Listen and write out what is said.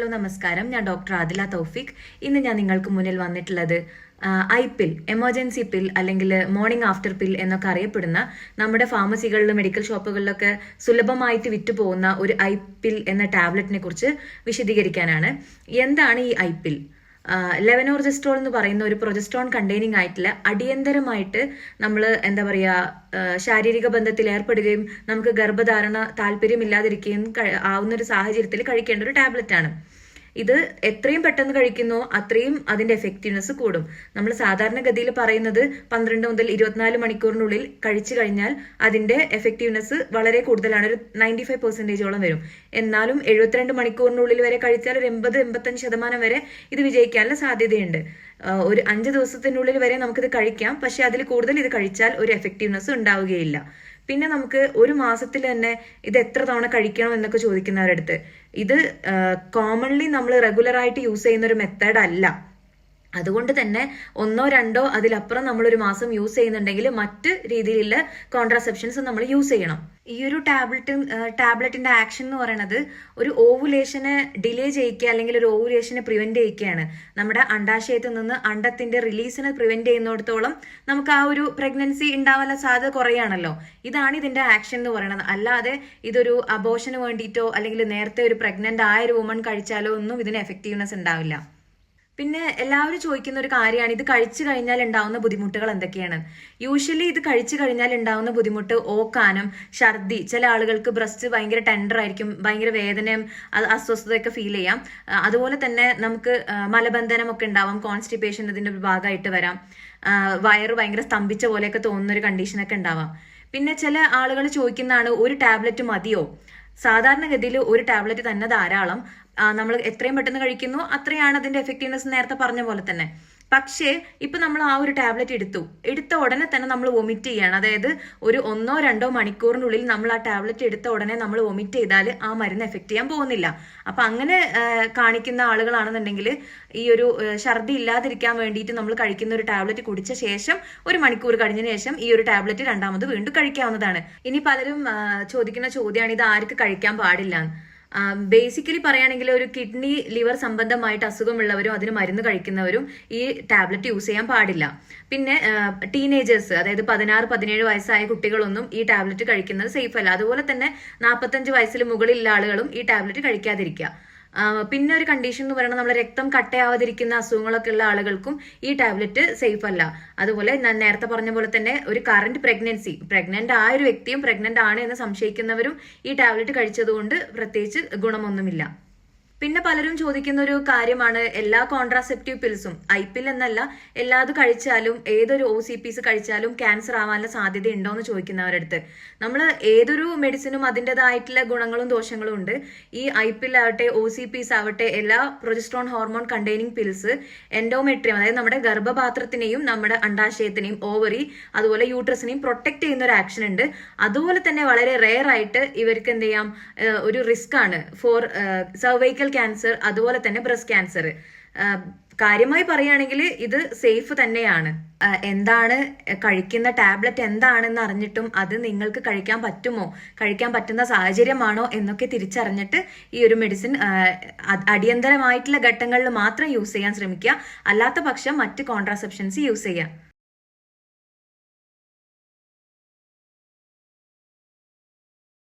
Hello നമസ്കാരം. ഞാൻ doctor Adila Tawfiq ഇന്ന് ഞാൻ നിങ്ങൾക്ക് മുന്നിൽ വന്നിട്ടുള്ളത് ഐ പിൽ എമർജൻസി പിൽ അല്ലെങ്കിൽ മോർണിംഗ് ആഫ്റ്റർ പിൽ എന്നൊക്കെ അറിയപ്പെടുന്ന നമ്മുടെ ഫാർമസികളിലും മെഡിക്കൽ ഷോപ്പുകളിലൊക്കെ സുലഭമായിട്ട് വിറ്റ് പോകുന്ന ഒരു ഐ പിൽ എന്ന ടാബ്ലറ്റിനെ കുറിച്ച് വിശദീകരിക്കാനാണ്. എന്താണ് ഈ ഐ പിൽ? ലെവനോർജസ്ട്രോൾ എന്ന് പറയുന്ന ഒരു പ്രൊജസ്ട്രോൺ കണ്ടെയ്നിങ് ആയിട്ടുള്ള അടിയന്തരമായിട്ട് നമ്മൾ എന്താ പറയുക ശാരീരിക ബന്ധത്തിൽ ഏർപ്പെടുകയും നമുക്ക് ഗർഭധാരണ താല്പര്യമില്ലാതിരിക്കുകയും ആവുന്ന ഒരു സാഹചര്യത്തിൽ കഴിക്കേണ്ട ഒരു ടാബ്ലറ്റ് ആണ് ഇത് എത്രയും പെട്ടെന്ന് കഴിക്കുന്നോ അത്രയും അതിന്റെ എഫക്റ്റീവ്നെസ് കൂടും. നമ്മൾ സാധാരണഗതിയിൽ പറയുന്നത് പന്ത്രണ്ട് മുതൽ ഇരുപത്തിനാല് മണിക്കൂറിനുള്ളിൽ കഴിച്ചു കഴിഞ്ഞാൽ അതിന്റെ എഫക്റ്റീവ്നെസ് വളരെ കൂടുതലാണ് ഒരു നയന്റി ഫൈവ് പെർസെന്റേജോളം വരും. എന്നാലും എഴുപത്തിരണ്ട് മണിക്കൂറിനുള്ളിൽ വരെ കഴിച്ചാൽ ഒരു എൺപത് എൺപത്തഞ്ച് ശതമാനം വരെ ഇത് വിജയിക്കാനുള്ള സാധ്യതയുണ്ട്. ഒരു അഞ്ച് ദിവസത്തിനുള്ളിൽ വരെ നമുക്കിത് കഴിക്കാം പക്ഷെ അതിൽ കൂടുതൽ ഇത് കഴിച്ചാൽ ഒരു എഫക്റ്റീവ്നെസ് ഉണ്ടാവുകയില്ല. പിന്നെ നമുക്ക് ഒരു മാസത്തിൽ തന്നെ ഇത് എത്ര തവണ കഴിക്കണം എന്നൊക്കെ ചോദിക്കുന്നവരുടെ അടുത്ത് ഇത് കോമൺലി നമ്മൾ റെഗുലർ ആയിട്ട് യൂസ് ചെയ്യുന്ന ഒരു മെത്തേഡ് അല്ല. അതുകൊണ്ട് തന്നെ ഒന്നോ രണ്ടോ അതിലപ്പുറം നമ്മൾ ഒരു മാസം യൂസ് ചെയ്യുന്നുണ്ടെങ്കിൽ മറ്റ് രീതിയിലുള്ള കോൺട്രാസെപ്ഷൻസ് നമ്മൾ യൂസ് ചെയ്യണം. ഈ ഒരു ടാബ്ലറ്റ് ടാബ്ലറ്റിന്റെ ആക്ഷൻ എന്ന് പറയുന്നത് ഒരു ഓവുലേഷനെ ഡിലേ ചെയ്യിക്കുക അല്ലെങ്കിൽ ഒരു ഓവുലേഷനെ പ്രിവെന്റ് ചെയ്യിക്കുകയാണ്. നമ്മുടെ അണ്ടാശയത്തിൽ നിന്ന് അണ്ടത്തിന്റെ റിലീസിനെ പ്രിവെന്റ് ചെയ്യുന്നിടത്തോളം നമുക്ക് ആ ഒരു പ്രഗ്നൻസി ഉണ്ടാവാനുള്ള സാധ്യത കുറയാണല്ലോ. ഇതാണ് ഇതിന്റെ ആക്ഷൻ എന്ന് പറയുന്നത് അല്ലാതെ ഇതൊരു അബോഷന് വേണ്ടിയിട്ടോ അല്ലെങ്കിൽ നേരത്തെ ഒരു പ്രഗ്നന്റ് ആയ ഒരു വുമൺ കഴിച്ചാലോ ഒന്നും ഇതിന് എഫക്റ്റീവ്നെസ് ഉണ്ടാവില്ല. പിന്നെ എല്ലാവരും ചോദിക്കുന്ന ഒരു കാര്യമാണ് ഇത് കഴിച്ചു കഴിഞ്ഞാൽ ഉണ്ടാവുന്ന ബുദ്ധിമുട്ടുകൾ എന്തൊക്കെയാണ്? യൂഷ്വലി ഇത് കഴിച്ചു കഴിഞ്ഞാൽ ഉണ്ടാവുന്ന ബുദ്ധിമുട്ട് ഓക്കാനും ഛർദി ചില ആളുകൾക്ക് ബ്രസ്റ്റ് ഭയങ്കര ടെൻഡർ ആയിരിക്കും ഭയങ്കര വേദനയും അസ്വസ്ഥതയൊക്കെ ഫീൽ ചെയ്യാം. അതുപോലെ തന്നെ നമുക്ക് മലബന്ധനമൊക്കെ ഉണ്ടാവാം കോൺസ്റ്റിപ്പേഷൻ ഇതിന്റെ ഒരു ഭാഗമായിട്ട് വരാം. വയറ് ഭയങ്കര സ്തംഭിച്ച പോലെയൊക്കെ തോന്നുന്ന ഒരു കണ്ടീഷനൊക്കെ ഉണ്ടാവാം. പിന്നെ ചില ആളുകൾ ചോദിക്കുന്നതാണ് ഒരു ടാബ്ലറ്റ് മതിയോ? സാധാരണഗതിയിൽ ഒരു ടാബ്ലറ്റ് തന്നെ ധാരാളം നമ്മൾ എത്രയും പെട്ടെന്ന് കഴിക്കുന്നു അത്രയാണ് അതിന്റെ എഫക്റ്റീവ്നെസ് നേരത്തെ പറഞ്ഞ പോലെ തന്നെ. പക്ഷേ ഇപ്പൊ നമ്മൾ ആ ഒരു ടാബ്ലറ്റ് എടുത്തു. എടുത്ത ഉടനെ തന്നെ നമ്മൾ വൊമിറ്റ് ചെയ്യണം. അതായത് ഒരു ഒന്നോ രണ്ടോ മണിക്കൂറിനുള്ളിൽ നമ്മൾ ആ ടാബ്ലറ്റ് എടുത്ത ഉടനെ നമ്മൾ വൊമിറ്റ് ചെയ്താൽ ആ മരുന്ന് എഫക്ട് ചെയ്യാൻ പോകുന്നില്ല. അപ്പൊ അങ്ങനെ കാണിക്കുന്ന ആളുകളാണെന്നുണ്ടെങ്കിൽ ഈ ഒരു ഛർദി ഇല്ലാതിരിക്കാൻ വേണ്ടിയിട്ട് നമ്മൾ കഴിക്കുന്ന ഒരു ടാബ്ലറ്റ് കുടിച്ച ശേഷം ഒരു മണിക്കൂർ കഴിഞ്ഞ ശേഷം ഈ ഒരു ടാബ്ലറ്റ് രണ്ടാമത് വീണ്ടും കഴിക്കാവുന്നതാണ്. ഇനി പലരും ചോദിക്കുന്ന ചോദ്യമാണ് ഇത് ആർക്ക് കഴിക്കാൻ പാടില്ല? ബേസിക്കലി പറയുകയാണെങ്കിൽ ഒരു കിഡ്നി ലിവർ സംബന്ധമായിട്ട് അസുഖമുള്ളവരും അതിന് മരുന്ന് കഴിക്കുന്നവരും ഈ ടാബ്ലറ്റ് യൂസ് ചെയ്യാൻ പാടില്ല. പിന്നെ ടീനേജേഴ്സ് അതായത് പതിനാറ് പതിനേഴ് വയസ്സായ കുട്ടികളൊന്നും ഈ ടാബ്ലറ്റ് കഴിക്കുന്നത് സേഫ് അല്ല. അതുപോലെ തന്നെ നാൽപ്പത്തഞ്ച് വയസ്സിൽ മുകളിലുള്ള ആളുകളും ഈ ടാബ്ലറ്റ് കഴിക്കാതിരിക്കുക. പിന്നെ ഒരു കണ്ടീഷൻ എന്ന് പറയുന്നത് നമ്മുടെ രക്തം കട്ടയാവാതിരിക്കുന്ന അസുഖങ്ങളൊക്കെ ഉള്ള ആളുകൾക്കും ഈ ടാബ്ലറ്റ് സേഫ് അല്ല. അതുപോലെ ഞാൻ നേരത്തെ പറഞ്ഞ പോലെ തന്നെ ഒരു കറന്റ് പ്രഗ്നൻസി പ്രഗ്നന്റ് ആയ ഒരു വ്യക്തിയും പ്രഗ്നന്റ് ആണ് എന്ന് സംശയിക്കുന്നവരും ഈ ടാബ്ലറ്റ് കഴിച്ചതുകൊണ്ട് പ്രത്യേകിച്ച് ഗുണമൊന്നുമില്ല. പിന്നെ പലരും ചോദിക്കുന്ന ഒരു കാര്യമാണ് എല്ലാ കോൺട്രാസെപ്റ്റീവ് പിൽസും ഐ പിൽ എന്നല്ല എല്ലാത് കഴിച്ചാലും ഏതൊരു ഒ സി പിസ് കഴിച്ചാലും ക്യാൻസർ ആവാനുള്ള സാധ്യത ഉണ്ടോ എന്ന് ചോദിക്കുന്നവരുടെ അടുത്ത് നമ്മൾ ഏതൊരു മെഡിസിനും അതിന്റെതായിട്ടുള്ള ഗുണങ്ങളും ദോഷങ്ങളും ഉണ്ട്. ഈ ഐ പിൽ ആവട്ടെ ഒ സി പിസ് ആവട്ടെ എല്ലാ progesterone hormone containing pills endometrium അതായത് നമ്മുടെ ഗർഭപാത്രത്തിനെയും നമ്മുടെ അണ്ടാശയത്തിനെയും ഓവറി അതുപോലെ യൂട്രസിനെയും പ്രൊട്ടക്ട് ചെയ്യുന്ന ഒരു ആക്ഷൻ ഉണ്ട്. അതുപോലെ തന്നെ വളരെ റെയർ ആയിട്ട് ഇവർക്ക് എന്ത് ചെയ്യാം ഒരു റിസ്ക് ആണ്. ഫോർ സർവൈക്കൽ ക്യാൻസർ അതുപോലെ തന്നെ ബ്രസ്റ്റ് ക്യാൻസർ കാര്യമായി പറയുകയാണെങ്കിൽ ഇത് സേഫ് തന്നെയാണ്. എന്താണ് കഴിക്കുന്ന ടാബ്ലറ്റ് എന്താണെന്ന് അറിഞ്ഞിട്ടും അത് നിങ്ങൾക്ക് കഴിക്കാൻ പറ്റുമോ? കഴിക്കാൻ പറ്റുന്ന സാഹചര്യമാണോ എന്നൊക്കെ തിരിച്ചറിഞ്ഞിട്ട് ഈ ഒരു മെഡിസിൻ അടിയന്തരമായിട്ടുള്ള ഘട്ടങ്ങളിൽ മാത്രം യൂസ് ചെയ്യാൻ ശ്രമിക്കുക. അല്ലാത്ത പക്ഷം മറ്റ് കോൺട്രാസെപ്ഷൻസ് യൂസ് ചെയ്യുക.